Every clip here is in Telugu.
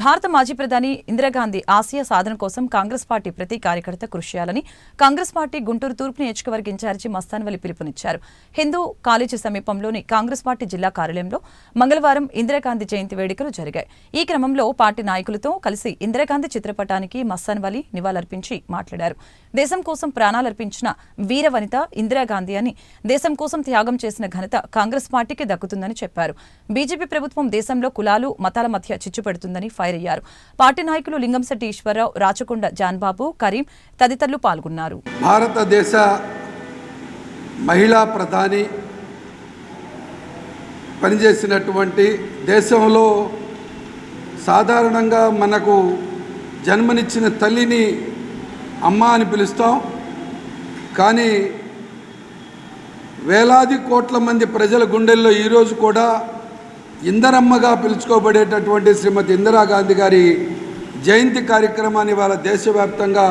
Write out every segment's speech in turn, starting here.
భారత మాజీ ప్రధాని ఇందిరాగాంధీ ఆసియా సాధన కోసం కాంగ్రెస్ పార్టీ ప్రతి కార్యకర్త కృషి చేయాలని కాంగ్రెస్ పార్టీ గుంటూరు తూర్పు నియోజకవర్గ ఇన్ఛార్జి మస్తాన్వలి పిలుపునిచ్చారు. హిందూ కాలేజీ సమీపంలోని కాంగ్రెస్ పార్టీ జిల్లా కార్యాలయంలో మంగళవారం ఇందిరాగాంధీ జయంతి వేడుకలు జరిగాయి. ఈ క్రమంలో పార్టీ నాయకులతో కలిసి ఇందిరాగాంధీ చిత్రపటానికి మస్తాన్వలి నివాళులర్పించి మాట్లాడారు. దేశం కోసం ప్రాణాలర్పించిన వీర వనిత ఇందిరాగాంధీ అని దేశం కోసం త్యాగం చేసిన ఘనత కాంగ్రెస్ పార్టీకి దక్కుతుందని చెప్పారు. బీజేపీ ప్రభుత్వం దేశంలో కులాలు మతాల మధ్య చిచ్చు పెడుతుందని ఫైర్ అయ్యారు పార్టీ నాయకులు లింగంశెట్టి ఈశ్వరరావు రాచకొండ జాన్బాబు కరీం తదితరులు పాల్గొన్నారు. భారతదేశ మహిళా ప్రధాని పనిచేసినటువంటి దేశంలో సాధారణంగా మనకు జన్మనిచ్చిన తల్లిని అమ్మ అని పిలుస్తాం. కానీ వేలాది కోట్ల మంది ప్రజల గుండెల్లో ఈరోజు కూడా ఇందరమ్మగా పిలుచుకోబడేటటువంటి శ్రీమతి ఇందిరాగాంధీ గారి జయంతి కార్యక్రమాన్ని వాళ్ళ దేశవ్యాప్తంగా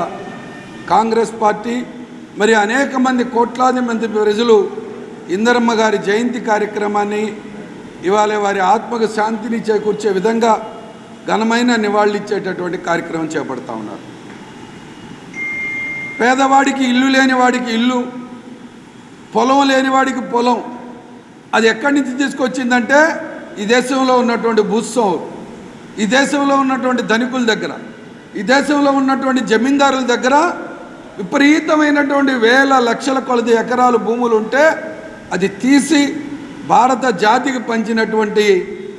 కాంగ్రెస్ పార్టీ మరి అనేక మంది కోట్లాది మంది ప్రజలు ఇందరమ్మ గారి జయంతి కార్యక్రమాన్ని ఇవాళ వారి ఆత్మకు శాంతిని చేకూర్చే విధంగా ఘనమైన నివాళులిచ్చేటటువంటి కార్యక్రమం చేపడతా ఉన్నారు. పేదవాడికి ఇల్లు లేని వాడికి ఇల్లు పొలం లేని వాడికి పొలం అది ఎక్కడి నుంచి తీసుకొచ్చిందంటే ఈ దేశంలో ఉన్నటువంటి భూస్వాములు ఈ దేశంలో ఉన్నటువంటి ధనికుల దగ్గర ఈ దేశంలో ఉన్నటువంటి జమీందారుల దగ్గర విపరీతమైనటువంటి వేల లక్షల కొలది ఎకరాలు భూములు ఉంటే అది తీసి భారత జాతికి పంచినటువంటి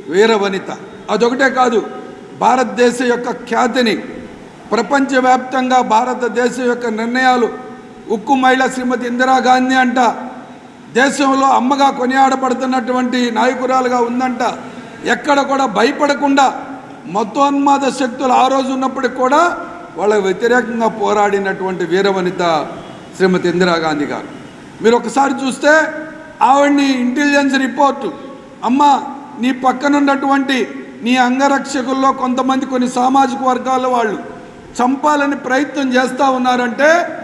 వీర వనిత అదొకటే కాదు భారతదేశ యొక్క ఖ్యాతిని ప్రపంచవ్యాప్తంగా భారతదేశం యొక్క నిర్ణయాలు ఉక్కు మహిళ శ్రీమతి ఇందిరాగాంధీ అంట దేశంలో అమ్మగా కొనియాడబడుతున్నటువంటి నాయకురాలుగా ఉందంట. ఎక్కడ కూడా భయపడకుండా మతోన్మాద శక్తులు ఆ రోజు ఉన్నప్పటికి కూడా వాళ్ళ వ్యతిరేకంగా పోరాడినటువంటి వీరవనిత శ్రీమతి ఇందిరాగాంధీ గారు. మీరు ఒకసారి చూస్తే ఆవిడ్ని ఇంటెలిజెన్స్ రిపోర్టు. అమ్మ నీ పక్కనున్నటువంటి నీ అంగరక్షకుల్లో కొంతమంది కొన్ని సామాజిక వర్గాల వాళ్ళు చంపాలని ప్రయత్నం చేస్తూ ఉన్నారంటే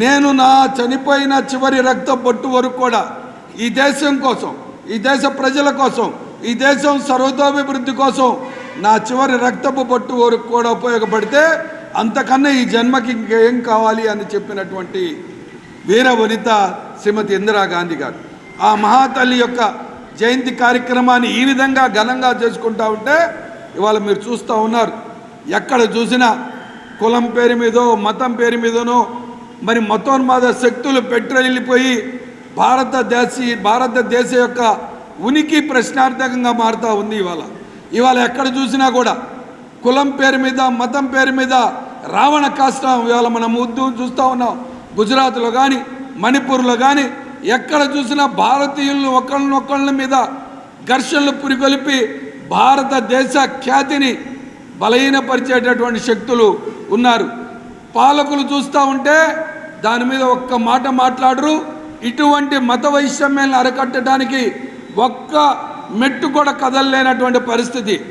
నేను నా చనిపోయిన చివరి రక్త బొట్టు వరకు కూడా ఈ దేశం కోసం ఈ దేశ ప్రజల కోసం ఈ దేశం సర్వతోభివృద్ధి కోసం నా చివరి రక్తపు బొట్టు వరకు కూడా ఉపయోగపడితే అంతకన్నా ఈ జన్మకి ఇంకేం కావాలి అని చెప్పినటువంటి వీర వనిత శ్రీమతి ఇందిరాగాంధీ గారు. ఆ మహాతల్లి యొక్క జయంతి కార్యక్రమాన్ని ఈ విధంగా ఘనంగా చేసుకుంటా ఉంటే ఇవాళ మీరు చూస్తూ ఉన్నారు. ఎక్కడ చూసినా కులం పేరు మీదో మతం పేరు మీదనో మరి మతోన్మాద శక్తులు పెట్రెళ్ళిపోయి భారతదేశ భారతదేశ యొక్క ఉనికి ప్రశ్నార్థకంగా మారుతూ ఉంది ఇవాళ. ఇవాళ ఎక్కడ చూసినా కూడా కులం పేరు మీద మతం పేరు మీద రావణ కాష్టం ఇవాళ మనం ముద్దు చూస్తూ ఉన్నాం. గుజరాత్లో కానీ మణిపూర్లో కానీ ఎక్కడ చూసినా భారతీయులను ఒకళ్ళనొకళ్ళ మీద ఘర్షణలు పురిగొలిపి భారతదేశ ఖ్యాతిని బలహీనపరిచేటటువంటి శక్తులు ఉన్నారు. పాలకులు చూస్తూ ఉంటే దాని మీద ఒక్క మాట మాట్లాడరు. ఇటువంటి మత వైషమ్యాలను అరకట్టడానికి ఒక్క మెట్టు కూడా కదలలేనటువంటి పరిస్థితి.